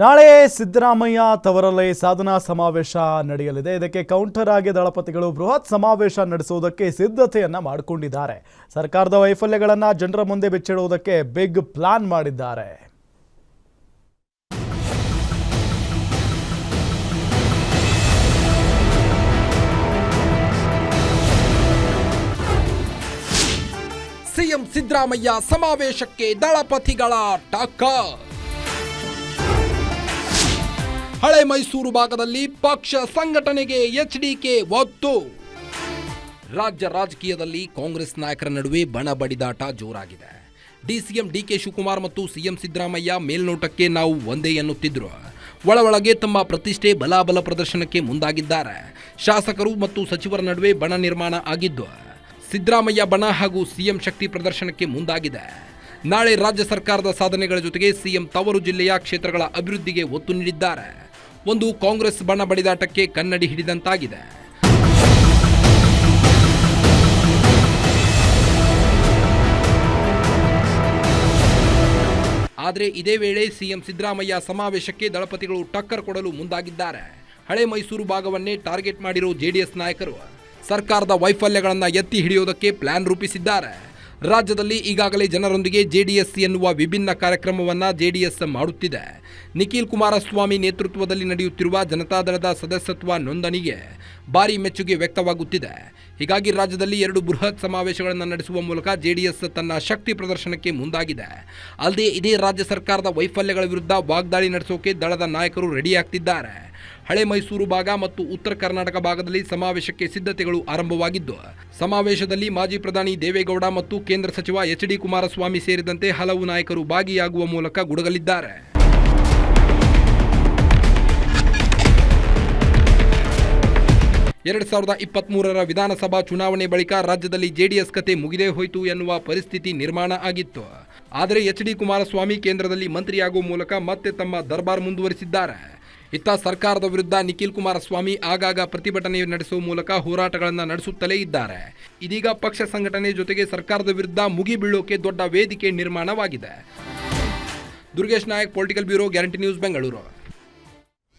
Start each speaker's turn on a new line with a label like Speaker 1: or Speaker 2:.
Speaker 1: ನಾಳೆ ಸಿದ್ದರಾಮಯ್ಯ ತವರಲ್ಲಿ ಸಾಧನಾ ಸಮಾವೇಶ ನಡೆಯಲಿದೆ. ಇದಕ್ಕೆ ಕೌಂಟರ್ ಆಗಿ ದಳಪತಿಗಳು ಬೃಹತ್ ಸಮಾವೇಶ ನಡೆಸುವುದಕ್ಕೆ ಸಿದ್ಧತೆಯನ್ನ ಮಾಡಿಕೊಂಡಿದ್ದಾರೆ. ಸರ್ಕಾರದ ವೈಫಲ್ಯಗಳನ್ನ ಜನರ ಮುಂದೆ ಬಿಚ್ಚಿಡುವುದಕ್ಕೆ ಬಿಗ್ ಪ್ಲಾನ್ ಮಾಡಿದ್ದಾರೆ.
Speaker 2: ಸಿಎಂ ಸಿದ್ದರಾಮಯ್ಯ ಸಮಾವೇಶಕ್ಕೆ ದಳಪತಿಗಳ ಟಕ್ಕರ್ ಹಳೆ ಮೈಸೂರು ಭಾಗದಲ್ಲಿ ಪಕ್ಷ ಸಂಘಟನೆಗೆ ಎಚ್ಡಿಕೆ ಒತ್ತು. ರಾಜ್ಯ ರಾಜಕೀಯದಲ್ಲಿ ಕಾಂಗ್ರೆಸ್ ನಾಯಕರ ನಡುವೆ ಬಣ ಬಡಿದಾಟ ಜೋರಾಗಿದೆ. ಡಿಸಿಎಂ ಡಿಕೆ ಶಿವಕುಮಾರ್ ಮತ್ತು ಸಿಎಂ ಸಿದ್ದರಾಮಯ್ಯ ಮೇಲ್ನೋಟಕ್ಕೆ ನಾವು ಒಂದೇ ಎನ್ನುತ್ತಿದ್ರು. ಒಳ ಒಳಗೆ ತಮ್ಮ ಪ್ರತಿಷ್ಠೆ ಬಲಾಬಲ ಪ್ರದರ್ಶನಕ್ಕೆ ಮುಂದಾಗಿದ್ದಾರೆ. ಶಾಸಕರು ಮತ್ತು ಸಚಿವರ ನಡುವೆ ಬಣ ನಿರ್ಮಾಣ ಆಗಿದ್ದು, ಸಿದ್ದರಾಮಯ್ಯ ಬಣ ಹಾಗೂ ಸಿಎಂ ಶಕ್ತಿ ಪ್ರದರ್ಶನಕ್ಕೆ ಮುಂದಾಗಿದೆ. ನಾಳೆ ರಾಜ್ಯ ಸರ್ಕಾರದ ಸಾಧನೆಗಳ ಜೊತೆಗೆ ಸಿಎಂ ತವರು ಜಿಲ್ಲೆಯ ಕ್ಷೇತ್ರಗಳ ಅಭಿವೃದ್ಧಿಗೆ ಒತ್ತು ನೀಡಿದ್ದಾರೆ. ಒಂದು ಕಾಂಗ್ರೆಸ್ ಬಣ್ಣ ಬಡಿದಾಟಕ್ಕೆ ಕನ್ನಡಿ ಹಿಡಿದಂತಾಗಿದೆ. ಆದರೆ ಇದೇ ವೇಳೆ ಸಿಎಂ ಸಿದ್ದರಾಮಯ್ಯ ಸಮಾವೇಶಕ್ಕೆ ದಳಪತಿಗಳು ಟಕ್ಕರ್ ಕೊಡಲು ಮುಂದಾಗಿದ್ದಾರೆ. ಹಳೆ ಮೈಸೂರು ಭಾಗವನ್ನೇ ಟಾರ್ಗೆಟ್ ಮಾಡಿರೋ ಜೆಡಿಎಸ್ ನಾಯಕರು ಸರ್ಕಾರದ ವೈಫಲ್ಯಗಳನ್ನು ಎತ್ತಿ ಹಿಡಿಯೋದಕ್ಕೆ ಪ್ಲಾನ್ ರೂಪಿಸಿದ್ದಾರೆ. ರಾಜ್ಯದಲ್ಲಿ ಈಗಾಗಲೇ ಜನರೊಂದಿಗೆ ಜೆಡಿಎಸ್ ಎನ್ನುವ ವಿಭಿನ್ನ ಕಾರ್ಯಕ್ರಮವನ್ನು ಜೆಡಿಎಸ್ ಮಾಡುತ್ತಿದೆ. ನಿಖಿಲ್ ಕುಮಾರಸ್ವಾಮಿ ನೇತೃತ್ವದಲ್ಲಿ ನಡೆಯುತ್ತಿರುವ ಜನತಾದಳದ ಸದಸ್ಯತ್ವ ನೋಂದಣಿಗೆ ಭಾರಿ ಮೆಚ್ಚುಗೆ ವ್ಯಕ್ತವಾಗುತ್ತಿದೆ. ಹೀಗಾಗಿ ರಾಜ್ಯದಲ್ಲಿ ಎರಡು ಬೃಹತ್ ಸಮಾವೇಶಗಳನ್ನು ನಡೆಸುವ ಮೂಲಕ ಜೆಡಿಎಸ್ ತನ್ನ ಶಕ್ತಿ ಪ್ರದರ್ಶನಕ್ಕೆ ಮುಂದಾಗಿದೆ. ಅಲ್ಲದೆ ಇದೇ ರಾಜ್ಯ ಸರ್ಕಾರದ ವೈಫಲ್ಯಗಳ ವಿರುದ್ಧ ವಾಗ್ದಾಳಿ ನಡೆಸೋಕೆ ದಳದ ನಾಯಕರು ರೆಡಿಯಾಗ್ತಿದ್ದಾರೆ. ಹಳೆ ಮೈಸೂರು ಭಾಗ ಮತ್ತು ಉತ್ತರ ಕರ್ನಾಟಕ ಭಾಗದಲ್ಲಿ ಸಮಾವೇಶಕ್ಕೆ ಸಿದ್ಧತೆಗಳು ಆರಂಭವಾಗಿದ್ದು, ಸಮಾವೇಶದಲ್ಲಿ ಮಾಜಿ ಪ್ರಧಾನಿ ದೇವೇಗೌಡ ಮತ್ತು ಕೇಂದ್ರ ಸಚಿವ ಎಚ್ ಡಿ ಕುಮಾರಸ್ವಾಮಿ ಸೇರಿದಂತೆ ಹಲವು ನಾಯಕರು ಭಾಗಿಯಾಗುವ ಮೂಲಕ ಗುಡಗಲಿದ್ದಾರೆ. ಎರಡ್ ಸಾವಿರದ ಇಪ್ಪತ್ಮೂರರ ವಿಧಾನಸಭಾ ಚುನಾವಣೆ ಬಳಿಕ ರಾಜ್ಯದಲ್ಲಿ ಜೆಡಿಎಸ್ ಕತೆ ಮುಗಿದೇ ಹೋಯಿತು ಎನ್ನುವ ಪರಿಸ್ಥಿತಿ ನಿರ್ಮಾಣ ಆಗಿತ್ತು. ಆದರೆ ಎಚ್ ಡಿ ಕುಮಾರಸ್ವಾಮಿ ಕೇಂದ್ರದಲ್ಲಿ ಮಂತ್ರಿಯಾಗುವ ಮೂಲಕ ಮತ್ತೆ ತಮ್ಮ ದರ್ಬಾರ್ ಮುಂದುವರಿಸಿದ್ದಾರೆ. ಇತ್ತ ಸರ್ಕಾರದ ವಿರುದ್ಧ ನಿಖಿಲ್ ಕುಮಾರಸ್ವಾಮಿ ಆಗಾಗ ಪ್ರತಿಭಟನೆ ನಡೆಸುವ ಮೂಲಕ ಹೋರಾಟಗಳನ್ನು ನಡೆಸುತ್ತಲೇ ಇದ್ದಾರೆ. ಇದೀಗ ಪಕ್ಷ ಸಂಘಟನೆ ಜೊತೆಗೆ ಸರ್ಕಾರದ ವಿರುದ್ಧ ಮುಗಿಬೀಳೋಕೆ ದೊಡ್ಡ ವೇದಿಕೆ ನಿರ್ಮಾಣವಾಗಿದೆ. Durgesh Nayak political bureau guarantee news Bengaluru